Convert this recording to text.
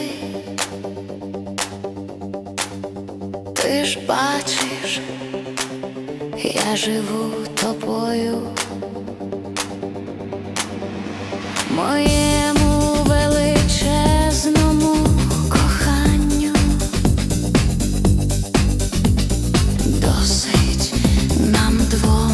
тільки. Ти ж бачиш, я живу тобою. Моєму величезному коханню досить нам двом